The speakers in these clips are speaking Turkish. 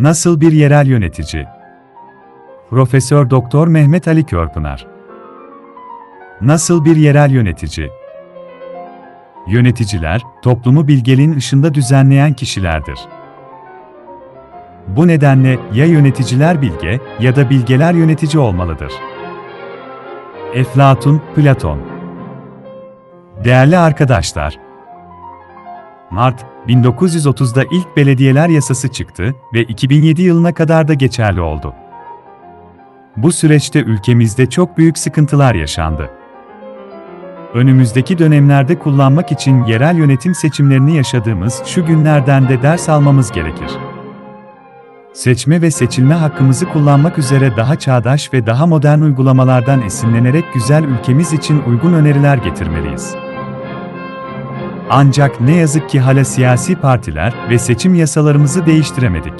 Nasıl bir yerel yönetici? Profesör Doktor Mehmet Ali Körpınar. Nasıl bir yerel yönetici? Yöneticiler, toplumu bilgeliğin ışığında düzenleyen kişilerdir. Bu nedenle ya yöneticiler bilge ya da bilgeler yönetici olmalıdır. Eflatun, Platon Değerli arkadaşlar, Mart 1930'da ilk belediyeler yasası çıktı ve 2007 yılına kadar da geçerli oldu. Bu süreçte ülkemizde çok büyük sıkıntılar yaşandı. Önümüzdeki dönemlerde kullanmak için yerel yönetim seçimlerini yaşadığımız şu günlerden de ders almamız gerekir. Seçme ve seçilme hakkımızı kullanmak üzere daha çağdaş ve daha modern uygulamalardan esinlenerek güzel ülkemiz için uygun öneriler getirmeliyiz. Ancak ne yazık ki hala siyasi partiler ve seçim yasalarımızı değiştiremedik.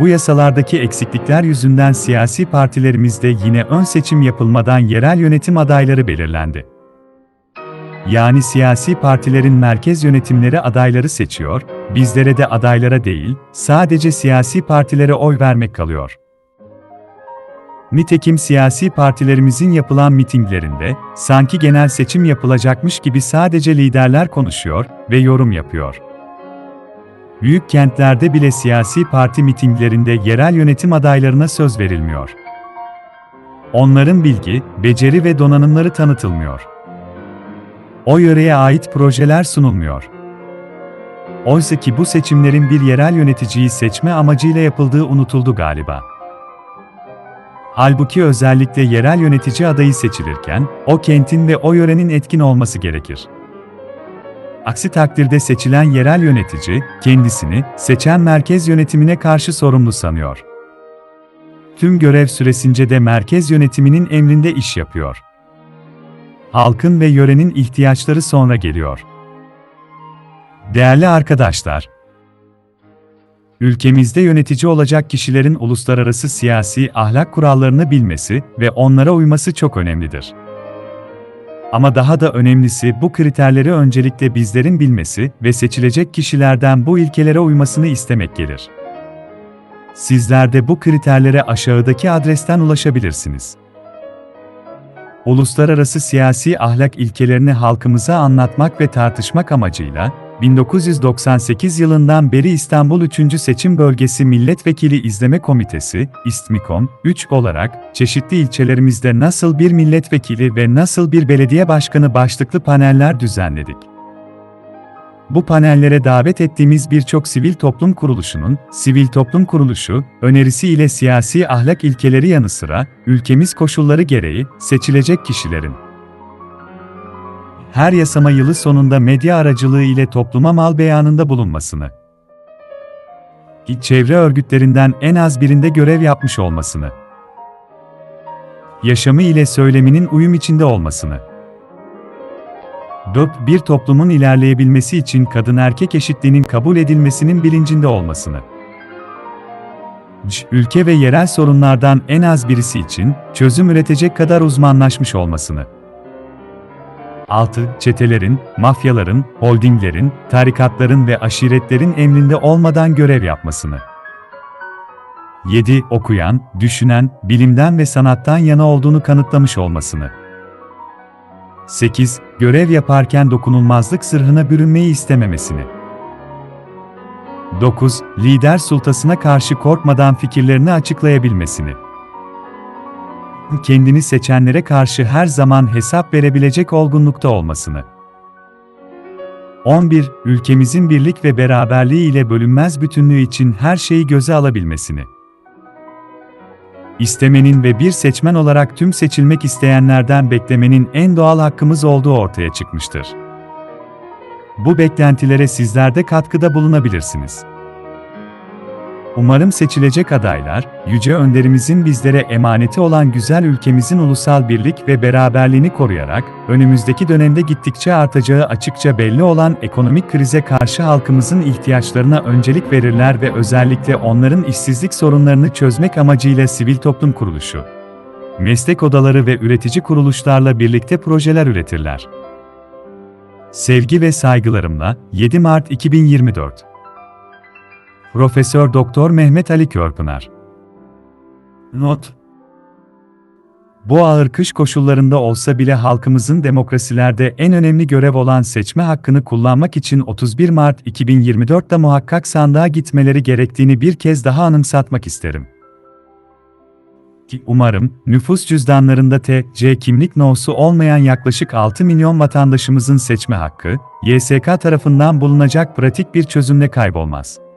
Bu yasalardaki eksiklikler yüzünden siyasi partilerimizde yine ön seçim yapılmadan yerel yönetim adayları belirlendi. Yani siyasi partilerin merkez yönetimleri adayları seçiyor, bizlere de adaylara değil, sadece siyasi partilere oy vermek kalıyor. Nitekim siyasi partilerimizin yapılan mitinglerinde, sanki genel seçim yapılacakmış gibi sadece liderler konuşuyor ve yorum yapıyor. Büyük kentlerde bile siyasi parti mitinglerinde yerel yönetim adaylarına söz verilmiyor. Onların bilgi, beceri ve donanımları tanıtılmıyor. O yöreye ait projeler sunulmuyor. Oysa ki bu seçimlerin bir yerel yöneticiyi seçme amacıyla yapıldığı unutuldu galiba. Halbuki özellikle yerel yönetici adayı seçilirken, o kentin ve o yörenin etkin olması gerekir. Aksi takdirde seçilen yerel yönetici, kendisini, seçen merkez yönetimine karşı sorumlu sanıyor. Tüm görev süresince de merkez yönetiminin emrinde iş yapıyor. Halkın ve yörenin ihtiyaçları sonra geliyor. Değerli arkadaşlar, Ülkemizde yönetici olacak kişilerin uluslararası siyasi ahlak kurallarını bilmesi ve onlara uyması çok önemlidir. Ama daha da önemlisi bu kriterleri öncelikle bizlerin bilmesi ve seçilecek kişilerden bu ilkelere uymasını istemek gelir. Sizler de bu kriterlere aşağıdaki adresten ulaşabilirsiniz. Uluslararası siyasi ahlak ilkelerini halkımıza anlatmak ve tartışmak amacıyla 1998 yılından beri İstanbul 3. Seçim Bölgesi Milletvekili İzleme Komitesi, İSTMİKOM, 3 olarak, çeşitli ilçelerimizde nasıl bir milletvekili ve nasıl bir belediye başkanı başlıklı paneller düzenledik. Bu panellere davet ettiğimiz birçok sivil toplum kuruluşunun, sivil toplum kuruluşu, önerisi ile siyasi ahlak ilkeleri yanı sıra, ülkemiz koşulları gereği, seçilecek kişilerin, her yasama yılı sonunda medya aracılığı ile topluma mal beyanında bulunmasını, çevre örgütlerinden en az birinde görev yapmış olmasını, yaşamı ile söyleminin uyum içinde olmasını, 4. Bir toplumun ilerleyebilmesi için kadın-erkek eşitliğinin kabul edilmesinin bilincinde olmasını, C. Ülke ve yerel sorunlardan en az birisi için çözüm üretecek kadar uzmanlaşmış olmasını, 6. Çetelerin, mafyaların, holdinglerin, tarikatların ve aşiretlerin emrinde olmadan görev yapmasını. 7. Okuyan, düşünen, bilimden ve sanattan yana olduğunu kanıtlamış olmasını. 8. Görev yaparken dokunulmazlık zırhına bürünmeyi istememesini. 9. Lider sultasına karşı korkmadan fikirlerini açıklayabilmesini kendini seçenlere karşı her zaman hesap verebilecek olgunlukta olmasını. 11. Ülkemizin birlik ve beraberliği ile bölünmez bütünlüğü için her şeyi göze alabilmesini. İstemenin ve bir seçmen olarak tüm seçilmek isteyenlerden beklemenin en doğal hakkımız olduğu ortaya çıkmıştır. Bu beklentilere sizler de katkıda bulunabilirsiniz. Umarım seçilecek adaylar, Yüce Önderimizin bizlere emaneti olan güzel ülkemizin ulusal birlik ve beraberliğini koruyarak, önümüzdeki dönemde gittikçe artacağı açıkça belli olan ekonomik krize karşı halkımızın ihtiyaçlarına öncelik verirler ve özellikle onların işsizlik sorunlarını çözmek amacıyla sivil toplum kuruluşu, meslek odaları ve üretici kuruluşlarla birlikte projeler üretirler. Sevgi ve saygılarımla 7 Mart 2024 Profesör Doktor Mehmet Ali Körpınar. Not bu ağır kış koşullarında olsa bile halkımızın demokrasilerde en önemli görev olan seçme hakkını kullanmak için 31 Mart 2024'te muhakkak sandığa gitmeleri gerektiğini bir kez daha anımsatmak isterim. Ki umarım nüfus cüzdanlarında TC kimlik nosu olmayan yaklaşık 6 milyon vatandaşımızın seçme hakkı, YSK tarafından bulunacak pratik bir çözümle kaybolmaz.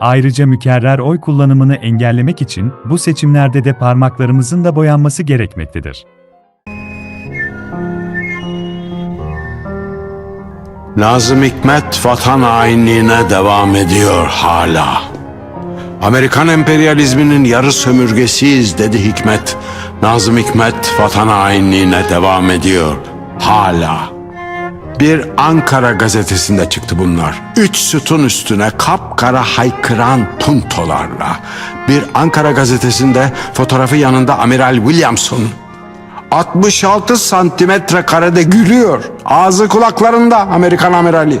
Ayrıca mükerrer oy kullanımını engellemek için bu seçimlerde de parmaklarımızın da boyanması gerekmektedir. Nazım Hikmet vatan hainliğine devam ediyor hala. Amerikan emperyalizminin yarı sömürgesiyiz dedi Hikmet. Nazım Hikmet vatan hainliğine devam ediyor hala. Bir Ankara gazetesinde çıktı bunlar. Üç sütun üstüne kapkara haykıran puntolarla. Bir Ankara gazetesinde fotoğrafı yanında Amiral Williamson 66 santimetre karede gülüyor. Ağzı kulaklarında Amerikan amirali.